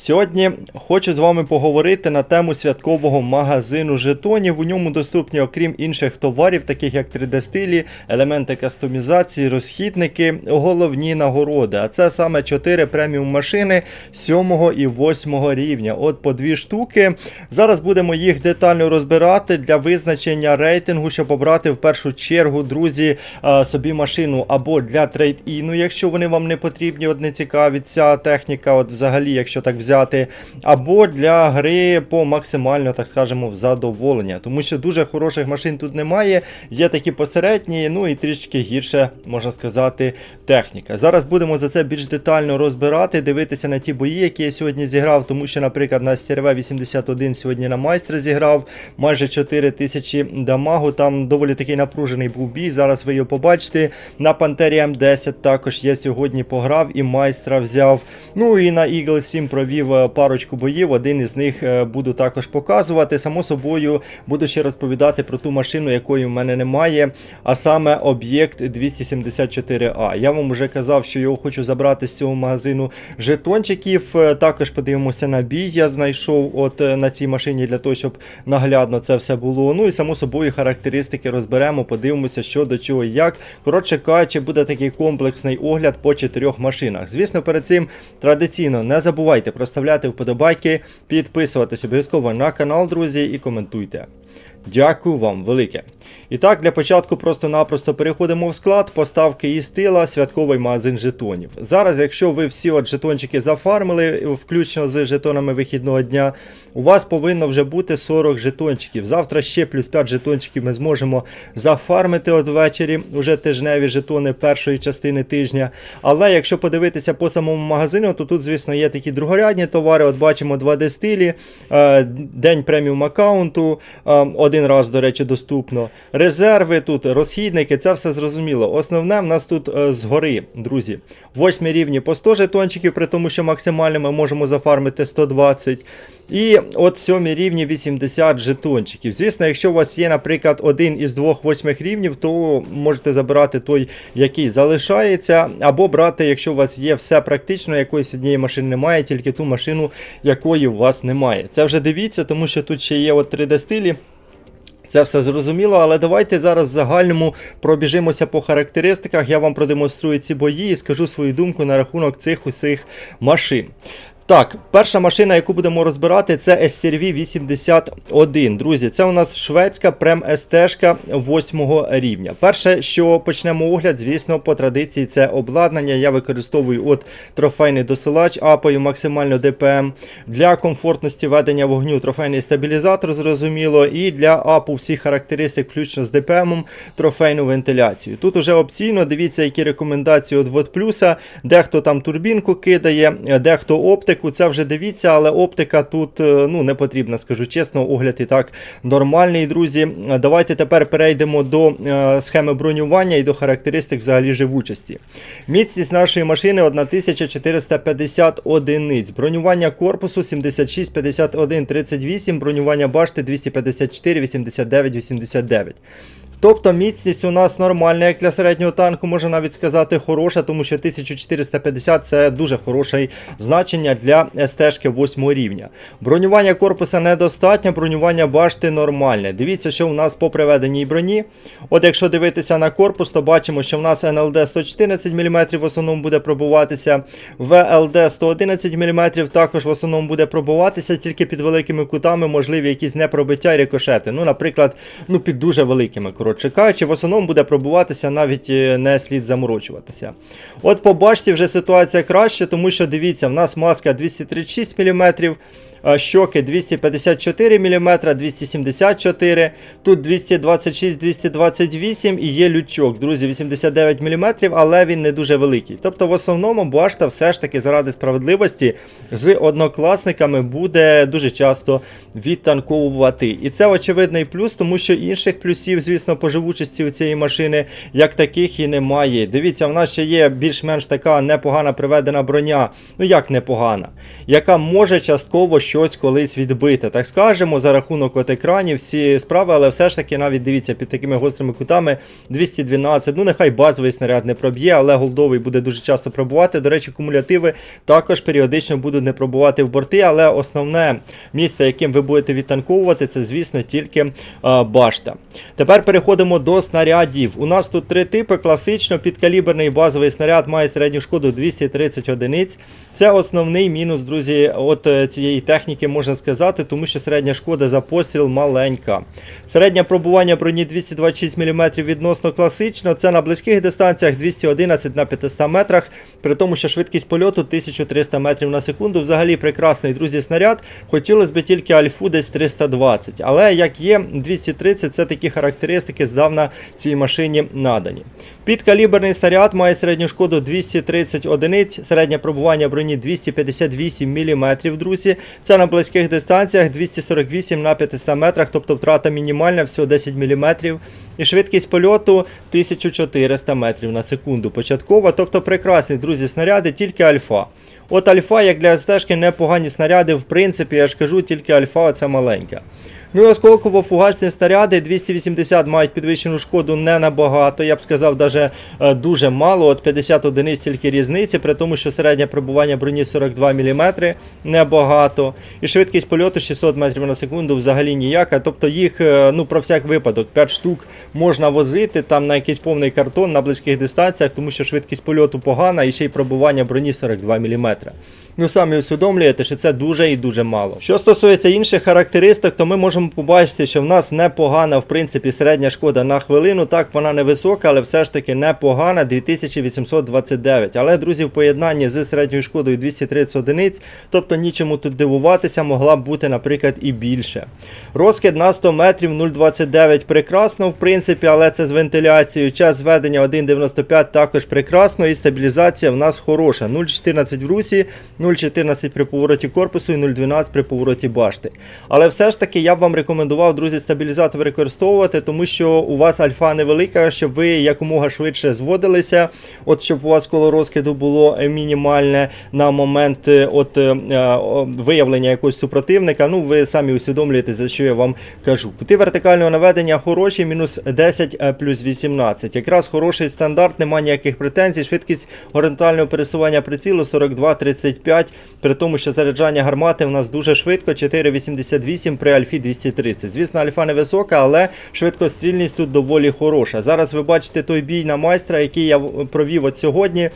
Сьогодні хочу з вами поговорити на тему святкового магазину жетонів. У ньому доступні, окрім інших товарів, таких як 3D-стилі, елементи кастомізації, розхідники, головні нагороди. А це саме 4 преміум машини 7 і 8 рівня. От по дві штуки. Зараз будемо їх детально розбирати для визначення рейтингу, щоб обрати в першу чергу, друзі, е, собі машину або для трейд-іну, якщо вони вам не потрібні, от не цікаві ця техніка, от взагалі, якщо так взяти, або для гри по максимально, так скажемо, в задоволення. Тому що дуже хороших машин тут немає, є такі посередні, ну і трішки гірше, можна сказати, техніка. Зараз будемо за це більш детально розбирати, дивитися на ті бої, які я сьогодні зіграв, тому що, наприклад, на стрв 81 сьогодні на майстра зіграв майже 4 тисячі дамагу. Там доволі такий напружений був бій. Зараз ви його побачите. На Пантері М10 також я сьогодні пограв і майстра взяв. Ну і на Eagle 7 провів е, парочку боїв. Один із них е, буду також показувати. Само собою буду ще розповідати про ту машину, якої в мене немає, а саме об'єкт 274А. Я вам вже казав, що його хочу забрати з цього магазину жетончиків. Е, Також подивимося на бій. Я знайшов от на цій машині для того, щоб наглядно це все було. Ну і само собою характеристики розберемо, подивимося, що до чого і як. Коротше кажучи, буде такий комплексний огляд по чотирьох машинах. Звісно, перед цим традиційно не забувайте проставляти вподобайки, підписуватись обов'язково на канал, друзі, і коментуйте. Дякую вам велике. І так, для початку просто-напросто переходимо в склад, поставки і стила, святковий магазин жетонів. Зараз, якщо ви всі от жетончики зафармили, включно з жетонами вихідного дня, у вас повинно вже бути 40 жетончиків. Завтра ще плюс 5 жетончиків ми зможемо зафармити от ввечері, уже тижневі жетони першої частини тижня. Але якщо подивитися по самому магазину, то тут, звісно, є такі другорядні товари. От бачимо 2D стилі, е, день преміум аккаунту, е, один раз, до речі, доступно. Резерви тут, розхідники, це все зрозуміло. Основне в нас тут е, згори, друзі. Восьмі рівні по 100 жетончиків, при тому, що максимально ми можемо зафармити 120. І от сьомі рівні 80 жетончиків. Звісно, якщо у вас є, наприклад, один із двох восьмих рівнів, то можете забирати той, який залишається, або брати, якщо у вас є все практично, якоїсь однієї машини немає, тільки ту машину, якої у вас немає. Це вже дивіться, тому що тут ще є от 3D стилі. Це все зрозуміло, але давайте зараз в загальному пробіжимося по характеристиках. Я вам продемонструю ці бої і скажу свою думку на рахунок цих усіх машин. Так, перша машина, яку будемо розбирати, це STRV 81. Друзі, це у нас шведська прем ст 8 рівня. Перше, що почнемо огляд, звісно, по традиції це обладнання. Я використовую от трофейний досилач, апаю максимально ДПМ. Для комфортності ведення вогню трофейний стабілізатор, зрозуміло, і для апу всіх характеристик, включно з ДПМом, трофейну вентиляцію. Тут уже опційно, дивіться, які рекомендації от Вот плюса. Дехто там турбінку кидає, дехто оптику. Це вже дивіться, але оптика тут е, ну, не потрібна, скажу чесно, огляд і так нормальний, друзі. Давайте тепер перейдемо до е, схеми бронювання і до характеристик взагалі живучості. Міцність нашої машини 1450 одиниць. Бронювання корпусу 76, 51, 38, бронювання башти 254, 89, 89. Тобто міцність у нас нормальна, як для середнього танку, можна навіть сказати, хороша, тому що 1450 це дуже хороше значення для СТ-шки 8 рівня. Бронювання корпуса недостатньо, бронювання башти нормальне. Дивіться, що у нас по приведеній броні. От якщо дивитися на корпус, то бачимо, що в нас НЛД 114 мм в основному буде пробуватися, ВЛД 111 мм також в основному буде пробуватися, тільки під великими кутами можливі якісь непробиття і рикошети. Ну, наприклад, ну під дуже великими коротше кажучи, в основному буде пробуватися, навіть е, не слід заморочуватися. От побачте, вже ситуація краще, тому що дивіться, в нас маска 236 мм. Щоки 254 мм, 274, тут 226-228 і є лючок, друзі, 89 мм, але він не дуже великий. Тобто, в основному башта все ж таки заради справедливості з однокласниками буде дуже часто відтанковувати. І це очевидний плюс, тому що інших плюсів, звісно, по живучості у цієї машини як таких і немає. Дивіться, в нас ще є більш-менш така непогана приведена броня, ну як непогана, яка може частково щось колись відбити. Так скажемо, за рахунок от екранів, всі справи, але все ж таки навіть дивіться, під такими гострими кутами 212. Ну, нехай базовий снаряд не проб'є, але голдовий буде дуже часто пробувати. До речі, кумулятиви також періодично будуть не пробувати в борти, але основне місце, яким ви будете відтанковувати, це, звісно, тільки е, башта. Тепер переходимо до снарядів. У нас тут три типи. Класично підкаліберний базовий снаряд має середню шкоду 230 одиниць. Це основний мінус, друзі, от е, цієї техніки можна сказати, тому що середня шкода за постріл маленька. Середнє пробування броні 226 мм відносно класично. Це на близьких дистанціях 211 на 500 метрах, при тому, що швидкість польоту 1300 метрів на секунду. Взагалі прекрасний, друзі, снаряд. Хотілося б тільки альфу десь 320. Але як є, 230 це такі характеристики здавна цій машині надані. Підкаліберний снаряд має середню шкоду 230 одиниць, середнє пробування броні 258 мм, друзі. Це на близьких дистанціях 248 на 500 метрах, тобто втрата мінімальна, всього 10 мм. І швидкість польоту 1400 метрів на секунду початкова. Тобто прекрасні, друзі, снаряди, тільки альфа. От альфа, як для стежки, непогані снаряди, в принципі, я ж кажу, тільки альфа це маленька. Ну і осколково фугасні снаряди 280 мають підвищену шкоду не набагато, я б сказав, даже е, дуже мало. От 50 одиниць тільки різниці, при тому, що середнє пробування броні 42 мм небагато. І швидкість польоту 600 метрів на секунду взагалі ніяка. Тобто їх е, ну, про всяк випадок 5 штук можна возити там на якийсь повний картон на близьких дистанціях, тому що швидкість польоту погана і ще й пробування броні 42 мм. Ну самі усвідомлюєте, що це дуже і дуже мало. Що стосується інших характеристик, то ми можемо побачити, що в нас непогана, в принципі, середня шкода на хвилину. Так, вона не висока, але все ж таки непогана 2829. Але, друзі, в поєднанні з середньою шкодою 230 одиниць, тобто нічому тут дивуватися, могла б бути, наприклад, і більше. Розкид на 100 метрів 0,29 прекрасно, в принципі, але це з вентиляцією. Час зведення 1,95 також прекрасно, і стабілізація в нас хороша. 0,14 в русі, 0,14 при повороті корпусу і 0,12 при повороті башти. Але все ж таки я б вам рекомендував, друзі, стабілізатор використовувати, тому що у вас альфа невелика, щоб ви якомога швидше зводилися, от щоб у вас коло розкиду було мінімальне на момент е, от, е, е, виявлення якогось супротивника. Ну, ви самі усвідомлюєте, за що я вам кажу. Кути вертикального наведення хороші, мінус 10 е, плюс 18. Якраз хороший стандарт, немає ніяких претензій. Швидкість горизонтального пересування прицілу 42-35, при тому, що заряджання гармати в нас дуже швидко, 4,88 при альфі 230. Звісно, альфа не висока, але швидкострільність тут доволі хороша. Зараз ви бачите той бій на майстра, який я провів от сьогодні. Е,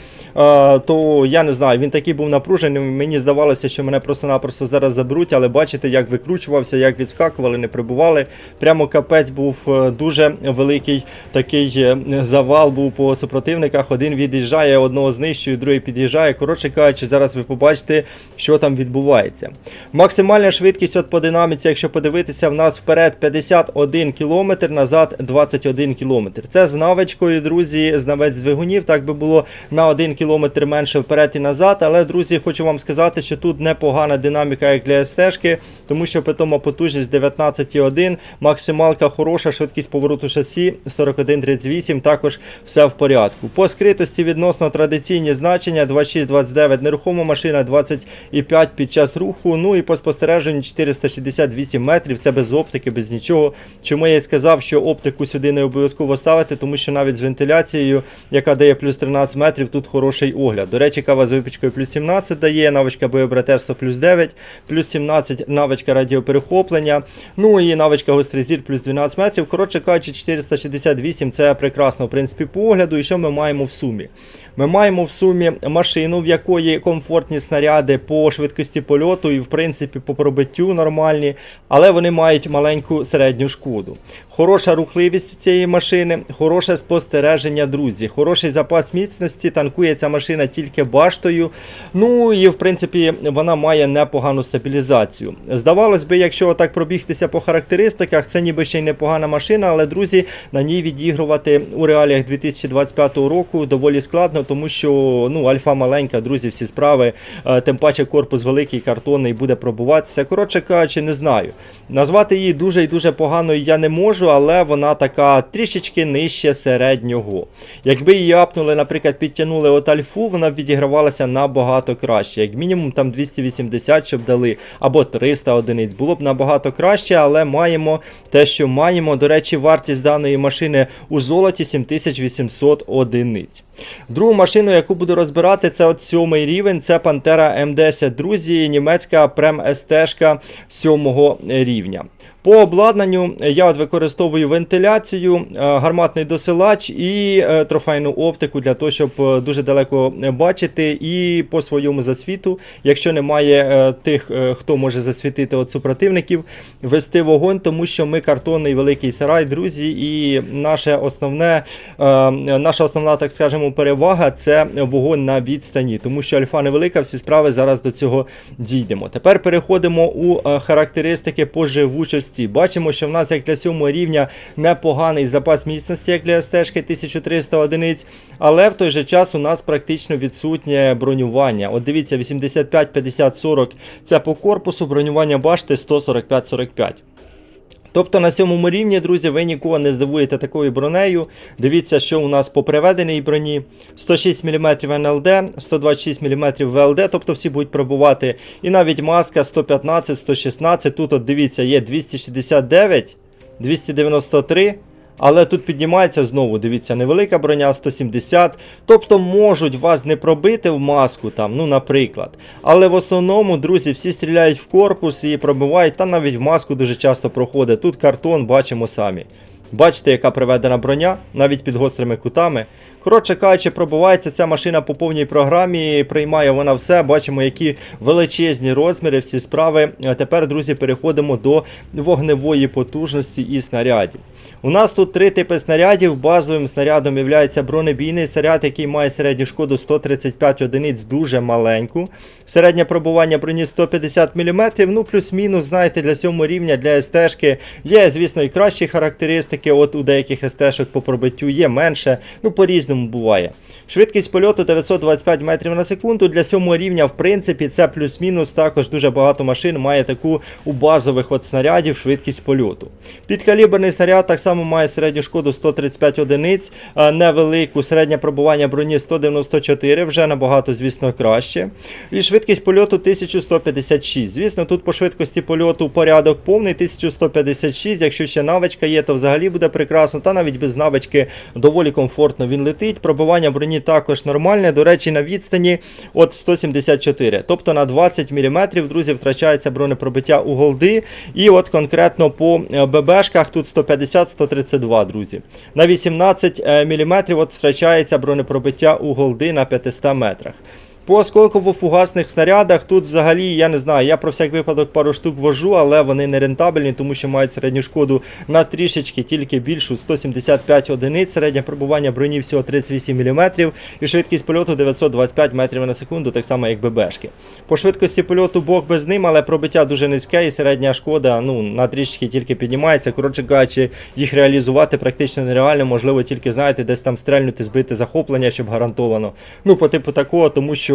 то я не знаю, він такий був напружений. Мені здавалося, що мене просто-напросто зараз заберуть, але бачите, як викручувався, як відскакували, не прибували. Прямо капець був е, дуже великий такий е, завал був по супротивниках. Один від'їжджає, одного знищує, другий під'їжджає. Коротше кажучи, зараз ви побачите, що там відбувається. Максимальна швидкість от по динаміці, якщо подивитися, в нас вперед 51 км, назад 21 км. Це з навичкою, друзі, знавець двигунів. Так би було на 1 км менше вперед і назад. Але, друзі, хочу вам сказати, що тут непогана динаміка, як для СТ-шки, тому що питома потужність 19,1, максималка хороша, швидкість повороту шасі 41,38, також все в порядку. По скритості відносно традиційні значення 26-29 нерухома машина, 25 під час руху. Ну і по спостереженню 468 метрів. Це без оптики, без нічого. Чому я і сказав, що оптику сюди не обов'язково ставити, тому що навіть з вентиляцією, яка дає плюс 13 метрів, тут хороший огляд. До речі, кава з випічкою плюс 17 дає, навичка боєбратерства плюс 9, плюс 17 навичка радіоперехоплення. Ну і навичка гострий зір плюс 12 метрів. Коротше кажучи, 468 це прекрасно, в принципі, по огляду. І що ми маємо в сумі? Ми маємо в сумі машину, в якої комфортні снаряди по швидкості польоту і, в принципі, по пробиттю нормальні, але вони мають маленьку середню шкоду. Хороша рухливість цієї машини, хороше спостереження, друзі, хороший запас міцності, танкує ця машина тільки баштою. Ну і в принципі вона має непогану стабілізацію. Здавалось би, якщо так пробігтися по характеристиках, це ніби ще й непогана машина, але друзі, на ній відігрувати у реаліях 2025 року доволі складно, тому що ну, альфа маленька, друзі, всі справи, е, тим паче корпус великий, картонний буде пробуватися. Коротше кажучи, не знаю. Назвати її дуже і дуже поганою я не можу. але вона така трішечки нижче середнього. Якби її апнули, наприклад, підтягнули от альфу, вона б відігравалася набагато краще. Як мінімум там 280, щоб дали, або 300 одиниць. Було б набагато краще, але маємо те, що маємо. До речі, вартість даної машини у золоті 7800 одиниць. Другу машину, яку буду розбирати, це от сьомий рівень. Це Pantera M10, друзі, німецька прем СТ-шка сьомого рівня рівня. По обладнанню я от використовую вентиляцію, е, гарматний досилач і е, трофейну оптику для того, щоб е, дуже далеко е, бачити і по своєму засвіту, якщо немає е, тих, е, хто може засвітити от супротивників, вести вогонь, тому що ми картонний великий сарай, друзі, і наше основне, е, наша основна, так скажемо, перевага це вогонь на відстані, тому що альфа невелика, всі справи зараз до цього дійдемо. Тепер переходимо у е, характеристики по живучості. Бачимо, що в нас як для сьомого рівня непоганий запас міцності, як для СТ-шки 1300 одиниць, але в той же час у нас практично відсутнє бронювання. От дивіться, 85, 50, 40 це по корпусу, бронювання башти 145-45. Тобто на сьомому рівні, друзі, ви нікого не здивуєте такою бронею. Дивіться, що у нас по приведеній броні 106 мм НЛД, 126 мм ВЛД, тобто всі будуть пробувати. І навіть маска 115, 116. Тут от дивіться, є 269, 293. Але тут піднімається знову, дивіться, невелика броня 170. Тобто можуть вас не пробити в маску, там, ну, наприклад. Але в основному, друзі, всі стріляють в корпус і пробивають, та навіть в маску дуже часто проходить. Тут картон бачимо самі. Бачите, яка приведена броня, навіть під гострими кутами. Коротше кажучи, пробувається ця машина по повній програмі, приймає вона все. Бачимо, які величезні розміри, всі справи. Тепер, друзі, переходимо до вогневої потужності і снарядів. У нас тут три типи снарядів. Базовим снарядом є бронебійний снаряд, який має середню шкоду 135 одиниць, дуже маленьку. Середнє пробування броні 150 мм. Ну, плюс-мінус, знаєте, для сьомого рівня, для СТ-шки є, звісно, і кращі характеристики. От у деяких СТ-шок по пробиттю є менше. Ну, по-різному буває. Швидкість польоту 925 метрів на секунду. Для сьомого рівня, в принципі, це плюс-мінус. Також дуже багато машин має таку у базових от снарядів швидкість польоту. Підкаліберний снаряд так само має середню шкоду 135 одиниць, невелику середнє пробування броні 194, вже набагато, звісно, краще. І швидкість польоту 1156. Звісно, тут по швидкості польоту порядок повний 1156. Якщо ще навичка є, то взагалі буде прекрасно. Та навіть без навички доволі комфортно він летить. Пробивання броні також нормальне. До речі, на відстані от 174. Тобто на 20 мм, друзі, втрачається бронепробиття у голди. І от конкретно по е, ББшках тут 150-132, друзі. На 18 мм от втрачається бронепробиття у голди на 500 метрах. По осколково-фугасних снарядах тут взагалі, я не знаю, я про всяк випадок пару штук вожу, але вони не рентабельні, тому що мають середню шкоду на трішечки, тільки більшу 175 одиниць, середнє пробування броні всього 38 мм і швидкість польоту 925 метрів на секунду, так само як ББшки. По швидкості польоту Бог без ним, але пробиття дуже низьке і середня шкода ну, на трішечки тільки піднімається. Коротше кажучи, їх реалізувати практично нереально, можливо, тільки знаєте, десь там стрельнути, збити захоплення, щоб гарантовано. Ну, по типу такого, тому що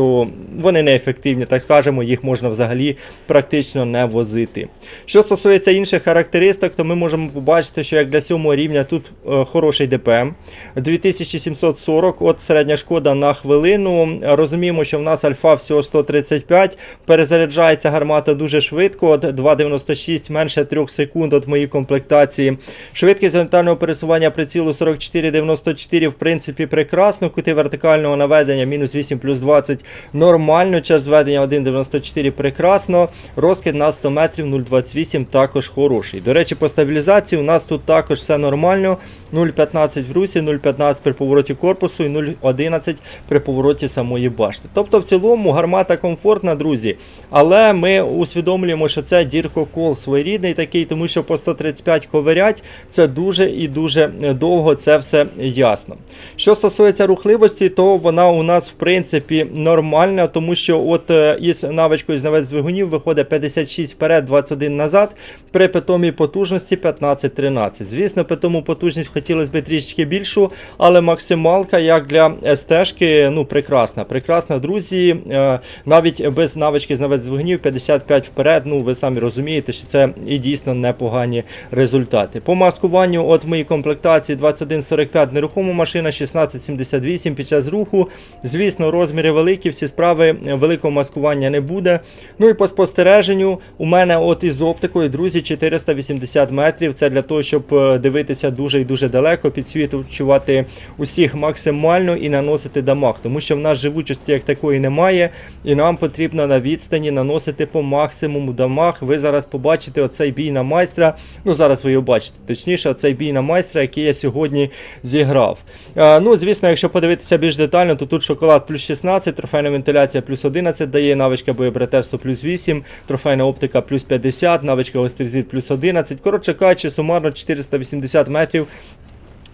вони неефективні, так скажемо, їх можна взагалі практично не возити. Що стосується інших характеристик, то ми можемо побачити, що як для сьомого рівня тут е, хороший ДПМ 2740, от середня шкода на хвилину. Розуміємо, що в нас альфа всього 135, перезаряджається гармата дуже швидко, от 2,96 менше 3 секунд от моїй комплектації. Швидкість горизонтального пересування прицілу 44,94, в принципі, прекрасно. Кути вертикального наведення мінус 8 плюс 20 нормально. Час зведення 1,94 прекрасно. Розкид на 100 метрів 0,28 також хороший. До речі, по стабілізації у нас тут також все нормально. 0,15 в русі, 0,15 при повороті корпусу і 0,11 при повороті самої башти. Тобто, в цілому гармата комфортна, друзі. Але ми усвідомлюємо, що це діркокол своєрідний такий, тому що по 135 ковирять це дуже і дуже довго, це все ясно. Що стосується рухливості, то вона у нас в принципі нормальна. Нормальна, тому що от е, із навичкою знавець двигунів виходить 56 вперед, 21 назад, при питомій потужності 15-13. Звісно, питому потужність хотілося б трішечки більшу, але максималка, як для СТ-шки, ну, прекрасна. Прекрасна, друзі. Е, Навіть без навички знавець двигунів 55 вперед, ну ви самі розумієте, що це і дійсно непогані результати. По маскуванню, от в моїй комплектації 2145 нерухома машина, 1678 під час руху. Звісно, розміри великі, всі справи е, великого маскування не буде. Ну і по спостереженню, у мене от із оптикою, друзі, 480 метрів. Це для того, щоб е, дивитися дуже і дуже далеко, підсвічувати усіх максимально і наносити дамаг. Тому що в нас живучості як такої немає, і нам потрібно на відстані наносити по максимуму дамаг. Ви зараз побачите оцей бій на майстра. Ну, зараз ви його бачите, точніше, оцей бій на майстра, який я сьогодні зіграв. Е, ну, звісно, якщо подивитися більш детально, то тут шоколад плюс 16, трофейна вентиляція плюс 11 дає, навичка боєбратерства плюс 8, трофейна оптика плюс 50, навичка острізит плюс 11. Коротше кажучи, сумарно 480 метрів.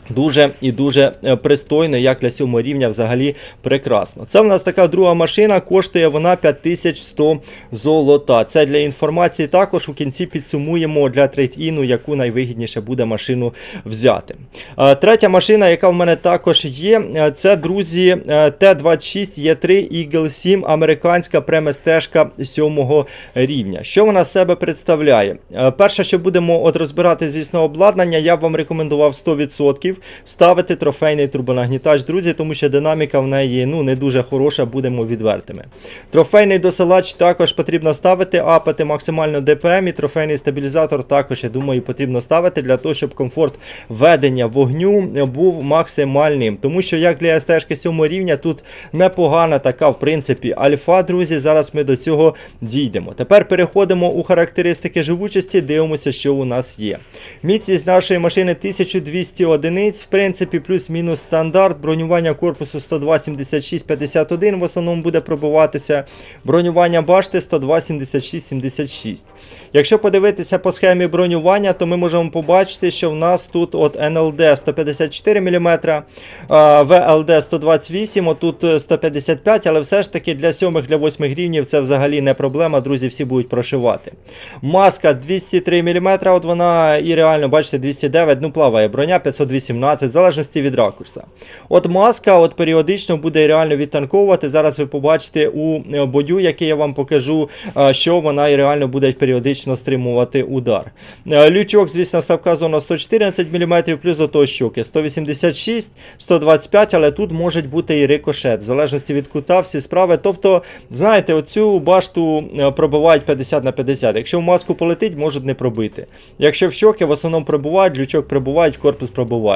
Дуже і дуже е, пристойно, як для сьомого рівня взагалі прекрасно. Це в нас така друга машина, коштує вона 5100 золота. Це для інформації також у кінці підсумуємо для трейд-іну, яку найвигідніше буде машину взяти. Е, Третя машина, яка в мене також є, е, це, друзі, е, Т-26 Є3 Eagle 7, американська преместежка сьомого рівня. Що вона з себе представляє? Перше, що будемо от розбирати, звісно, обладнання, я б вам рекомендував 100% ставити трофейний турбонагнітач, друзі, тому що динаміка в неї ну, не дуже хороша, будемо відвертими. Трофейний досилач також потрібно ставити, апати максимально ДПМ і трофейний стабілізатор також, я думаю, потрібно ставити для того, щоб комфорт ведення вогню був максимальним. Тому що як для СТ 7 рівня тут непогана така, в принципі, альфа, друзі. Зараз ми до цього дійдемо. Тепер переходимо у характеристики живучості, дивимося, що у нас є. Міцність нашої машини 1200 одиниць, в принципі, плюс-мінус стандарт. Бронювання корпусу 102 76 51 в основному буде пробуватися. Бронювання башти 102 76 76. Якщо подивитися по схемі бронювання, то ми можемо побачити, що в нас тут от НЛД 154 мм, ВЛД 128, отут е, 155, але все ж таки для 7 для 8 рівнів це взагалі не проблема, друзі, всі будуть прошивати. Маска 203 мм, от вона і реально, бачите, 209, ну плаває броня 518, в залежності від ракурса. От маска от періодично буде реально відтанковувати. Зараз ви побачите у е, бою, який я вам покажу, е, що вона і реально буде періодично стримувати удар. Е, Лючок, звісно, ставка зона 114 мм, плюс до того щоки 186, 125, але тут може бути і рикошет, в залежності від кута, всі справи. Тобто, знаєте, оцю башту пробивають 50 на 50. Якщо в маску полетить, можуть не пробити. Якщо в щоки, в основному пробувають, лючок пробувають, корпус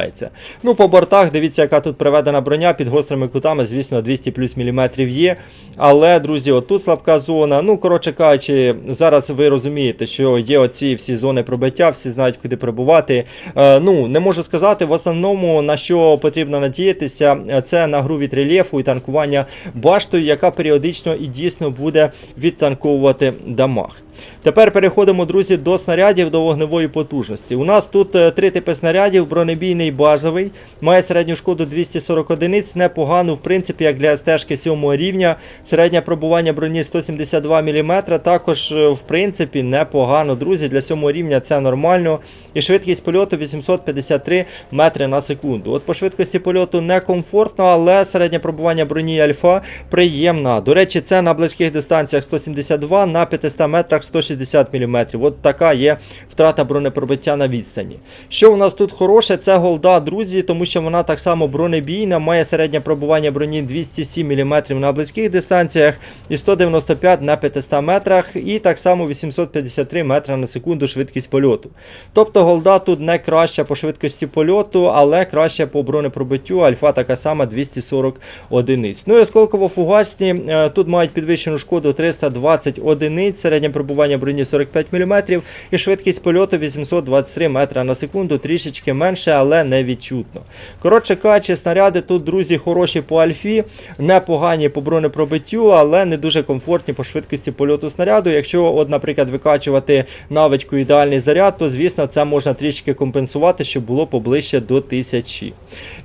пробувається. Ну, по бортах, дивіться, яка тут приведена броня під гострими кутами, звісно, 200 плюс міліметрів є. Але, друзі, отут слабка зона. Ну, коротше кажучи, зараз ви розумієте, що є оці всі зони пробиття, всі знають, куди пробувати. Е, ну, не можу сказати, в основному на що потрібно надіятися, це на гру від рельєфу і танкування баштою, яка періодично і дійсно буде відтанковувати дамаг. Тепер переходимо, друзі, до снарядів до вогневої потужності. У нас тут е, три типи снарядів: бронебійний базовий, має середню шкоду 240 одиниць, непогану, в принципі, як для СТ 7 рівня. Середнє пробування броні 172 мм. Також, е, в принципі, непогано. Друзі, для 7 рівня це нормально. І швидкість польоту 853 метри на секунду. От по швидкості польоту некомфортно, але середнє пробування броні альфа приємна. До речі, це на близьких дистанціях 172, на 500 метрах 160 мм. От така є втрата бронепробиття на відстані. Що у нас тут хороше, це голда, друзі, тому що вона так само бронебійна, має середнє пробування броні 207 мм на близьких дистанціях і 195 на 500 метрах, і так само 853 метри на секунду швидкість польоту. Тобто голда тут не краща по швидкості польоту, але краще по бронепробиттю. Альфа така сама 240 одиниць. Ну і осколково-фугасні е, тут мають підвищену шкоду 320 одиниць, середнє пробування броні 45 мм і швидкість польоту 823 метра на секунду, трішечки менше, але не не відчутно. Коротше кажучи, снаряди тут, друзі, хороші по альфі, непогані по бронепробиттю, але не дуже комфортні по швидкості польоту снаряду. Якщо, от, наприклад, викачувати навичку ідеальний заряд, то звісно це можна трішки компенсувати, щоб було поближче до 1000.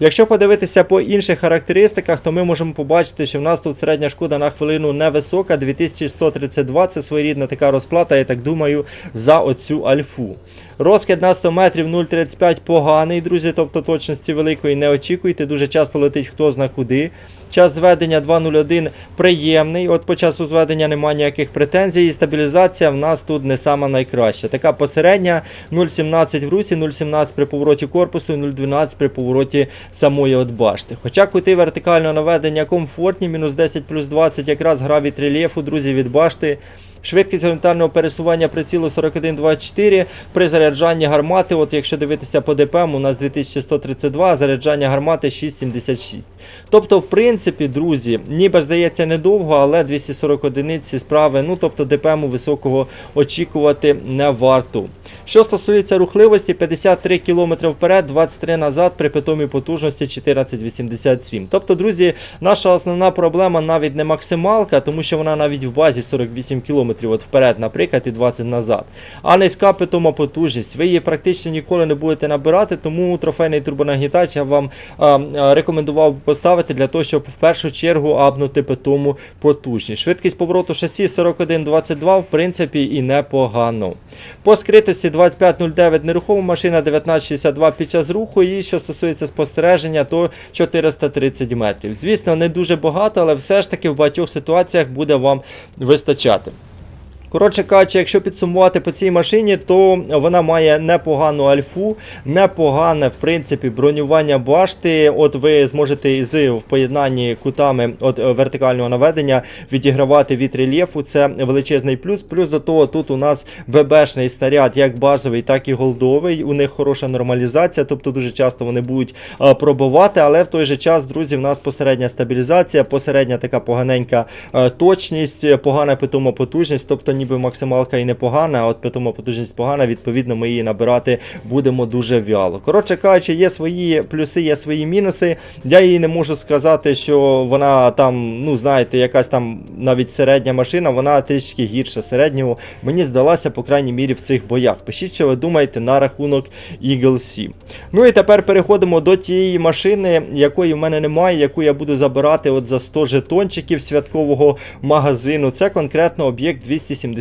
Якщо подивитися по інших характеристиках, то ми можемо побачити, що в нас тут середня шкода на хвилину невисока, 2132 це своєрідна така розплата, я так думаю, за оцю альфу. Розкид на 100 метрів 0,35 поганий, друзі, тобто точності великої не очікуйте. Дуже часто летить хто зна куди. Час зведення 2.01 приємний. От по часу зведення немає ніяких претензій. І стабілізація в нас тут не сама найкраща. Така посередня 0,17 в русі, 0,17 при повороті корпусу, 0,12 при повороті самої от башти. Хоча кути вертикального наведення комфортні, мінус 10 плюс 20 якраз гра від рельєфу, друзі, від башти. Швидкість горизонтального пересування прицілу 41,24 при заряджанні гармати, от якщо дивитися по ДПМ, у нас 2132, а заряджання гармати 6,76. Тобто, в принципі, друзі, ніби здається недовго, але 240 одиниць справи, ну тобто ДПМу високого очікувати не варто. Що стосується рухливості, 53 км вперед, 23 назад при питомій потужності 14,87. Тобто, друзі, наша основна проблема навіть не максималка, тому що вона навіть в базі 48 км от вперед, наприклад, і 20 назад. А низька питома потужність. Ви її практично ніколи не будете набирати, тому трофейний турбонагнітач я вам а, а, рекомендував поставити для того, щоб в першу чергу апнути питому потужність. Швидкість повороту шасі 41,22, в принципі, і непогано. По скритості 2509 нерухома машина 1962 під час руху. І що стосується спостереження, то 430 метрів. Звісно, не дуже багато, але все ж таки в багатьох ситуаціях буде вам вистачати. Коротше кажучи, якщо підсумувати по цій машині, то вона має непогану альфу, непогане, в принципі, бронювання башти. От ви зможете з в поєднанні кутами от е, вертикального наведення відігравати від рельєфу. Це величезний плюс. Плюс до того, тут у нас ББшний снаряд, як базовий, так і голдовий. У них хороша нормалізація, тобто дуже часто вони будуть е, пробувати, але в той же час, друзі, в нас посередня стабілізація, посередня така поганенька е, точність, погана питома потужність, тобто ніби максималка і непогана, а от при тому потужність погана, відповідно, ми її набирати будемо дуже вяло. Коротше кажучи, є свої плюси, є свої мінуси. Я її не можу сказати, що вона там, ну знаєте, якась там навіть середня машина, вона трішки гірша середнього. Мені здалася, по крайній мірі, в цих боях. Пишіть, що ви думаєте на рахунок Eagle 7. Ну і тепер переходимо до тієї машини, якої в мене немає, яку я буду забирати от за 100 жетончиків святкового магазину. Це конкретно об'єкт 270.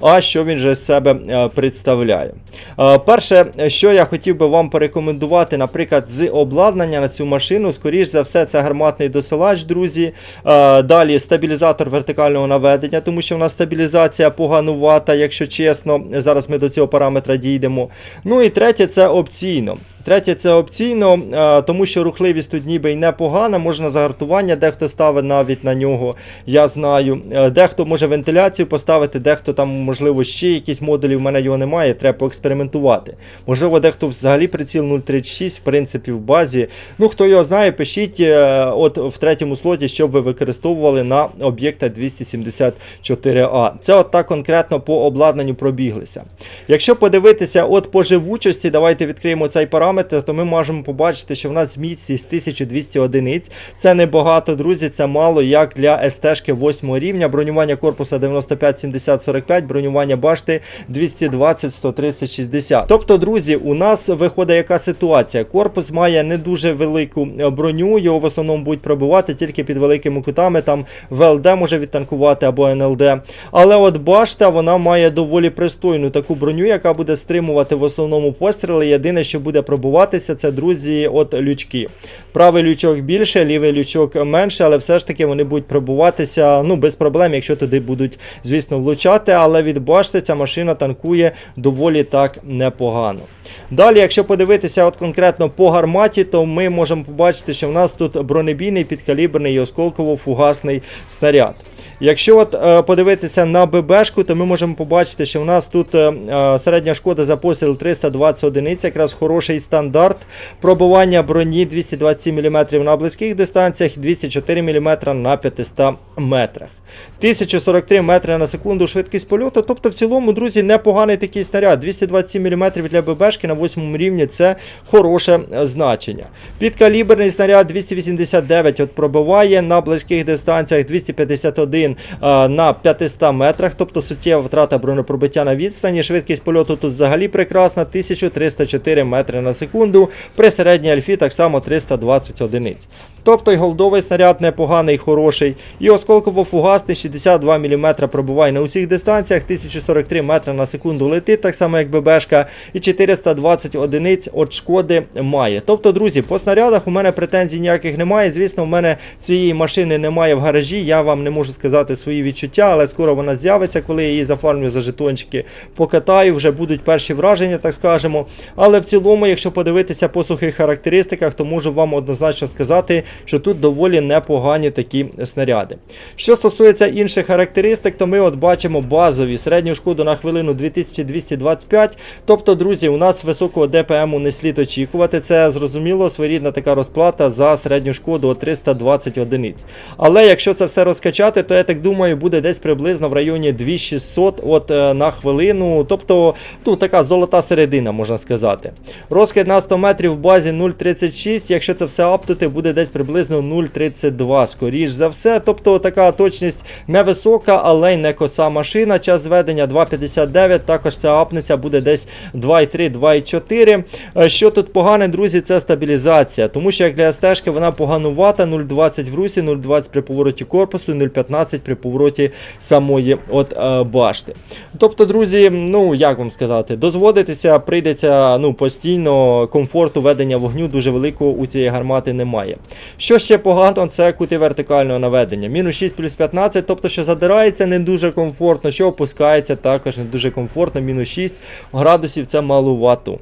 А що він же себе е, представляє. Е, перше, що я хотів би вам порекомендувати, наприклад, з обладнання на цю машину, скоріш за все, це гарматний досилач, друзі. Е, далі стабілізатор вертикального наведення, тому що в нас стабілізація поганувата, якщо чесно. Зараз ми до цього параметра дійдемо. Ну і третє, це опційно. Третє це опційно, е, тому що рухливість тут ніби й непогана, можна загартування, дехто ставить навіть на нього, я знаю. Е, Дехто може вентиляцію поставити, дехто там, можливо, ще якісь модулі, в мене його немає, треба поекспериментувати. Можливо, дехто взагалі приціл 0.36, в принципі, в базі. Ну, хто його знає, пишіть е, от в третьому слоті, щоб ви використовували на об'єкта 274А. Це от так конкретно по обладнанню пробіглися. Якщо подивитися от по живучості, давайте відкриємо цей параметр, то ми можемо побачити, що в нас міцність 1200 одиниць. Це небагато, друзі, це мало як для СТ-шки 8 рівня. Бронювання корпуса 95, 70, 45, бронювання башти 220, 130, 60. Тобто, друзі, у нас виходить яка ситуація. Корпус має не дуже велику е, броню, його в основному будуть пробивати тільки під великими кутами. Там ВЛД може відтанкувати або НЛД. Але от башта вона має доволі пристойну таку броню, яка буде стримувати в основному постріли. Єдине, що буде пробуватися, це друзі, от лючки. Правий лючок більше, лівий лючок менше, але все ж таки вони будуть пробуватися ну, без проблем, якщо туди будуть, звісно, влучати. Але від башти ця машина танкує доволі так непогано. Далі, якщо подивитися от конкретно по гарматі, то ми можемо побачити, що в нас тут бронебійний підкаліберний і осколково-фугасний снаряд. Якщо от е, подивитися на ББшку, то ми можемо побачити, що в нас тут е, е, середня шкода за постріл 320 одиниць, якраз хороший стандарт. Пробування броні 227 мм на близьких дистанціях 204 мм на 500 метрах. 1043 метри на секунду швидкість польоту. Тобто, в цілому, друзі, непоганий такий снаряд. 227 мм для ББшки на 8 рівні це хороше значення. Підкаліберний снаряд 289 от пробиває на близьких дистанціях 251 е, на 500 метрах, тобто суттєва втрата бронепробиття на відстані. Швидкість польоту тут взагалі прекрасна, 1304 метри на секунду. При середній альфі так само 320 одиниць. Тобто й голдовий снаряд непоганий, хороший. І осколково-фугасний 62 мм пробуває на усіх дистанціях, 1043 метри на секунду летить, так само як ББшка, і 420 одиниць від шкоди має. Тобто, друзі, по снарядах у мене претензій ніяких немає. Звісно, у мене цієї машини немає в гаражі. Я вам не можу сказати свої відчуття, але скоро вона з'явиться, коли я її зафармлю за жетончики, покатаю, вже будуть перші враження, так скажемо. Але в цілому, якщо подивитися по сухих характеристиках, то можу вам однозначно сказати, що тут доволі непогані такі снаряди. Що стосується інших характеристик, то ми от бачимо базові середню шкоду на хвилину 2225. Тобто, друзі, у нас високого ДПМу не слід очікувати. Це зрозуміло, своєрідна така розплата за середню шкоду от 320 одиниць. Але якщо це все розкачати, то я так думаю, буде десь приблизно в районі 2600 от е, на хвилину. Тобто, тут така золота середина, можна сказати. Розкид на 100 метрів в базі 0,36. Якщо це все аптити, буде десь приблизно 0,32, скоріш за все. Тобто така точність невисока, але й не коса машина. Час зведення 2,59. Також ця апниця буде десь 2,3, 2,4. Е, Що тут погане, друзі, це стабілізація. Тому що як для СТ вона поганувата, 0,20 в русі, 0,20 при повороті корпусу, 0,15 при повороті самої от е, башти. Тобто, друзі, ну як вам сказати, дозводитися прийдеться ну, постійно комфорту ведення вогню дуже великого у цієї гармати немає. Що ще погано, це кути вертикального наведення. Мінус 6 плюс 15, тобто, що задирається не дуже комфортно, що опускається також не дуже комфортно, мінус 6 градусів це малувато.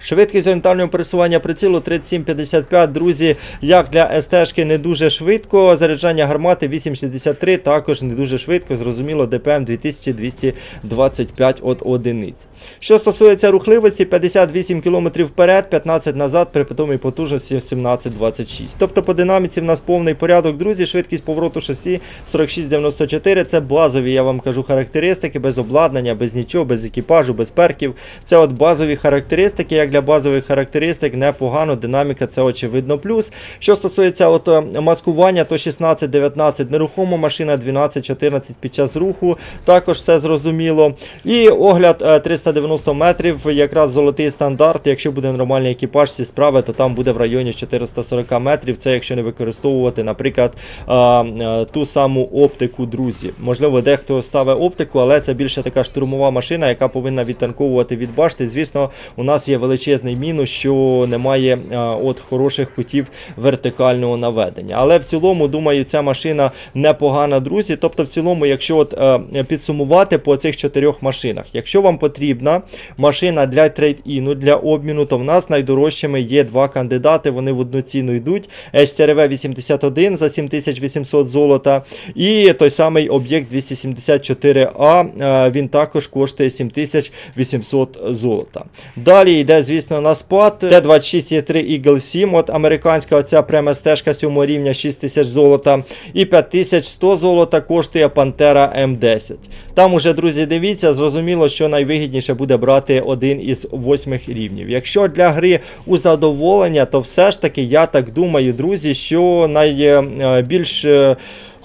Швидкість орієнтального пересування прицілу 37,55, друзі, як для СТ не дуже швидко. Заряджання гармати 8,63, також не дуже швидко, зрозуміло, ДПМ 2225 от одиниць. Що стосується рухливості, 58 км вперед, 15 назад, при питомій потужності 17,26. Тобто по динаміці в нас повний порядок, друзі, швидкість повороту шасі 46,94. Це базові, я вам кажу, характеристики, без обладнання, без нічого, без екіпажу, без перків. Це от базові характеристики. Як для базових характеристик, непогано, динаміка це очевидно плюс. Що стосується от е, маскування, то 16-19 нерухома машина, 12-14 під час руху. Також все зрозуміло. І огляд е, 390 метрів, якраз золотий стандарт. Якщо буде нормальний екіпаж зі справи, то там буде в районі 440 метрів. Це якщо не використовувати, наприклад, е, е, ту саму оптику, друзі. Можливо, дехто ставить оптику, але це більше така штурмова машина, яка повинна відтанковувати від башти. Звісно, у нас є величезний мінус, що немає е, от хороших кутів вертикального наведення. Але в цілому, думаю, ця машина непогана, друзі. Тобто, в цілому, якщо от е, підсумувати по цих чотирьох машинах, якщо вам потрібна машина для трейд-іну, для обміну, то в нас найдорожчими є два кандидати. Вони в одну ціну йдуть. STRV 81 за 7800 золота. І той самий об'єкт 274А. е, Він також коштує 7800 золота. Далі йде, звісно, на спад. Т26 Е3 Eagle 7. От американська оця пряма стежка 7 рівня 6000 золота. І 5100 золота коштує Пантера М10. Там уже, друзі, дивіться, зрозуміло, що найвигідніше буде брати один із восьмих рівнів. Якщо для гри у задоволення, то все ж таки я так думаю, друзі, що найбільш. е,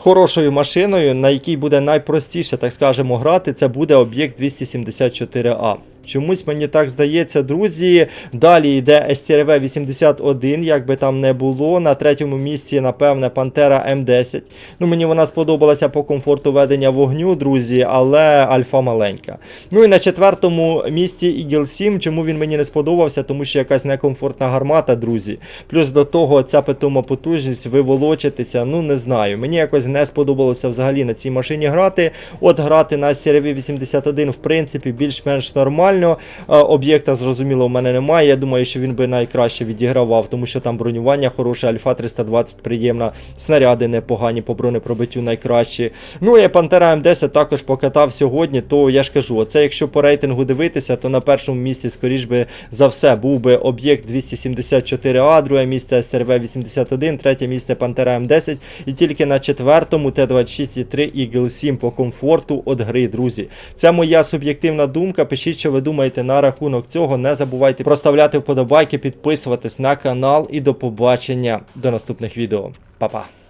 Хорошою машиною, на якій буде найпростіше, так скажемо, грати, це буде об'єкт 274А. Чомусь мені так здається, друзі. Далі йде STRV 81, як би там не було. На третьому місці, напевне, Пантера М10. Ну, мені вона сподобалася по комфорту ведення вогню, друзі, але альфа маленька. Ну і на четвертому місці Eagle 7. Чому він мені не сподобався? Тому що якась некомфортна гармата, друзі. Плюс до того, ця питома потужність, ви волочитеся, ну не знаю. Мені якось не сподобалося взагалі на цій машині грати. От грати на CRV 81 в принципі більш-менш нормально. Е, Об'єкта зрозуміло в мене немає. Я думаю, що він би найкраще відігравав, тому що там бронювання хороше, Альфа 320 приємна, снаряди непогані по бронепробиттю найкращі. Ну і Пантера М10 також покатав сьогодні, то я ж кажу, оце якщо по рейтингу дивитися, то на першому місці, скоріш би за все, був би об'єкт 274А, друге місце СРВ 81, третє місце Пантера М10 і тільки на четвертому Т-26 і 3 Eagle 7 по комфорту від гри, друзі. Це моя суб'єктивна думка. Пишіть, що думаєте на рахунок цього. Не забувайте проставляти вподобайки, підписуватись на канал і до побачення до наступних відео. Па-па!